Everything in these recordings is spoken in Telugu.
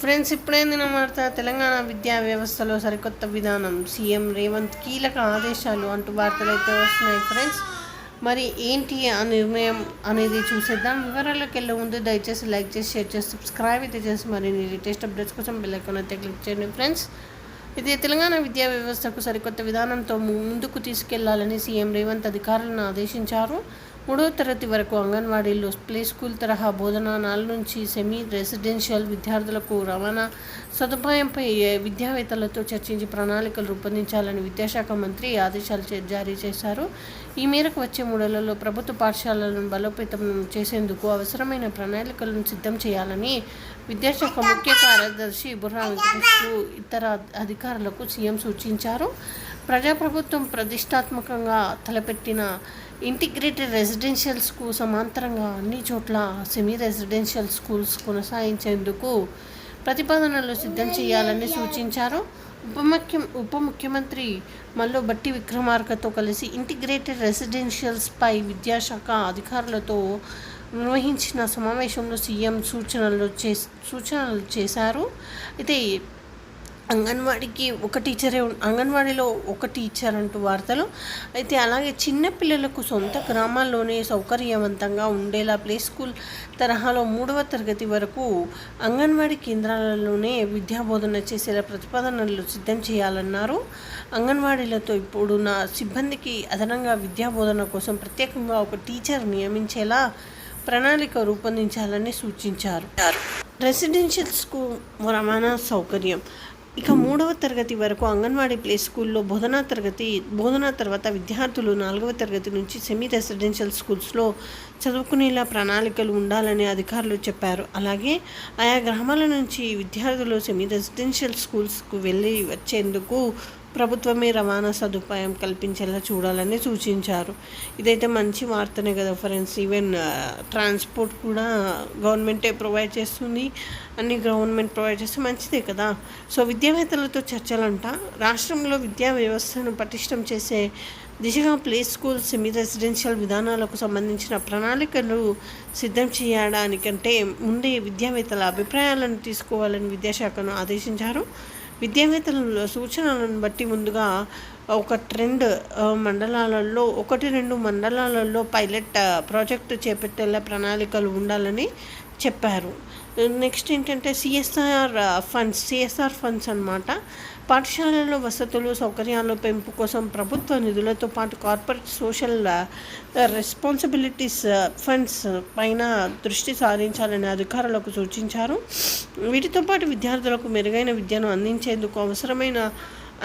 ఫ్రెండ్స్ ఇప్పుడైందిన వార్త తెలంగాణ విద్యా వ్యవస్థలో సరికొత్త విధానం. సీఎం రేవంత్ కీలక ఆదేశాలు అంటూ వార్తలు అయితే వస్తున్నాయి ఫ్రెండ్స్. మరి ఏంటి ఆ నిర్ణయం అనేది చూసేద్దాం. వివరాల్లోకి వెళ్ళే ముందు దయచేసి లైక్ చేసి షేర్ చేసి సబ్స్క్రైబ్ అయితే చేసి మరిన్ని లేటెస్ట్ అప్డేట్స్ కోసం బెల్ అయితే క్లిక్ చేయండి ఫ్రెండ్స్. ఇది తెలంగాణ విద్యా వ్యవస్థకు సరికొత్త విధానంతో ముందుకు తీసుకెళ్ళాలని సీఎం రేవంత్ అధికారులను ఆదేశించారు. మూడో తరగతి వరకు అంగన్వాడీలో ప్లే స్కూల్ తరహా బోధన నాలుగు నుంచి సెమీ రెసిడెన్షియల్ విద్యార్థులకు రవాణా సదుపాయంపై విద్యావేత్తలతో చర్చించి ప్రణాళికలు రూపొందించాలని విద్యాశాఖ మంత్రి ఆదేశాలు జారీ చేశారు. ఈ మేరకు వచ్చే మూడేళ్ళలో ప్రభుత్వ పాఠశాలలను బలోపేతం చేసేందుకు అవసరమైన ప్రణాళికలను సిద్ధం చేయాలని విద్యాశాఖ ముఖ్య కార్యదర్శి బుర్రా వెంకటేశ్వరు ఇతర అధికారులకు సీఎం సూచించారు. ప్రజాప్రభుత్వం ప్రతిష్టాత్మకంగా తలపెట్టిన ఇంటిగ్రేటెడ్ రెసిడెన్షియల్స్కు సమాంతరంగా అన్ని చోట్ల సెమీ రెసిడెన్షియల్ స్కూల్స్ కొనసాగించేందుకు ప్రతిపాదనలు సిద్ధం చేయాలని సూచించారు. ఉప ముఖ్య ఉప ముఖ్యమంత్రి మల్లో బట్టి విక్రమార్కతో కలిసి ఇంటిగ్రేటెడ్ రెసిడెన్షియల్స్పై విద్యాశాఖ అధికారులతో నిర్వహించిన సమావేశంలో సీఎం సూచనలు చే సూచనలు చేశారు. అయితే అంగన్వాడీకి ఒక టీచరే అంగన్వాడీలో ఒక టీచర్ అంటూ వార్తలు. అయితే అలాగే చిన్నపిల్లలకు సొంత గ్రామాల్లోనే సౌకర్యవంతంగా ఉండేలా ప్లే స్కూల్ తరహాలో మూడవ తరగతి వరకు అంగన్వాడీ కేంద్రాలలోనే విద్యాబోధన చేసేలా ప్రతిపాదనలు సిద్ధం చేయాలన్నారు. అంగన్వాడీలతో ఇప్పుడు నా సిబ్బందికి అదనంగా విద్యాబోధన కోసం ప్రత్యేకంగా ఒక టీచర్ నియమించేలా ప్రణాళిక రూపొందించాలని సూచించారు. రెసిడెన్షియల్ స్కూల్ రవాణా సౌకర్యం ఇక మూడవ తరగతి వరకు అంగన్వాడీ ప్లే స్కూల్లో బోధనా తరగతి బోధనా తర్వాత విద్యార్థులు నాలుగవ తరగతి నుంచి సెమీ రెసిడెన్షియల్ స్కూల్స్లో చదువుకునేలా ప్రణాళికలు ఉండాలని అధికారులు చెప్పారు. అలాగే ఆయా గ్రామాల నుంచి విద్యార్థులు సెమీ రెసిడెన్షియల్ స్కూల్స్కు వెళ్ళి వచ్చేందుకు ప్రభుత్వమే రవాణా సదుపాయం కల్పించేలా చూడాలని సూచించారు. ఇదైతే మంచి వార్తనే కదా ఫ్రెండ్స్ ఈవెన్ ట్రాన్స్పోర్ట్ కూడా గవర్నమెంటే ప్రొవైడ్ చేస్తుంది. అన్ని గవర్నమెంట్ ప్రొవైడ్ చేస్తే మంచిదే కదా. సో విద్యావేత్తలతో చర్చలంట. రాష్ట్రంలో విద్యా వ్యవస్థను పటిష్టం చేసే దిశగా ప్లే స్కూల్ సెమీ రెసిడెన్షియల్ విధానాలకు సంబంధించిన ప్రణాళికలు సిద్ధం చేయడానికంటే ముందే విద్యావేత్తల అభిప్రాయాలను తీసుకోవాలని విద్యాశాఖను ఆదేశించారు. విద్యావేత్తల సూచనలను బట్టి ముందుగా ఒక ట్రెండ్ మండలాలలో ఒకటి రెండు మండలాలలో పైలట్ ప్రాజెక్టు చేపట్టేలా ప్రణాళికలు ఉండాలని చెప్పారు. నెక్స్ట్ ఏంటంటే సిఎస్ఆర్ ఫండ్స్ సిఎస్ఆర్ ఫండ్స్ అనమాట పాఠశాలల్లో వసతులు సౌకర్యాల పెంపు కోసం ప్రభుత్వ నిధులతో పాటు కార్పొరేట్ సోషల్ రెస్పాన్సిబిలిటీస్ ఫండ్స్ పైన దృష్టి సారించాలని అధికారులకు సూచించారు. వీటితో పాటు విద్యార్థులకు మెరుగైన విద్యను అందించేందుకు అవసరమైన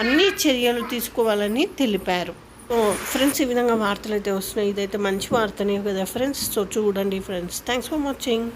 అన్ని చర్యలు తీసుకోవాలని తెలిపారు. ఫ్రెండ్స్ ఈ విధంగా వార్తలు అయితే వస్తున్నాయి. ఇదైతే మంచి వార్తనే కదా ఫ్రెండ్స్? సో చూడండి ఫ్రెండ్స్. Thanks for watching.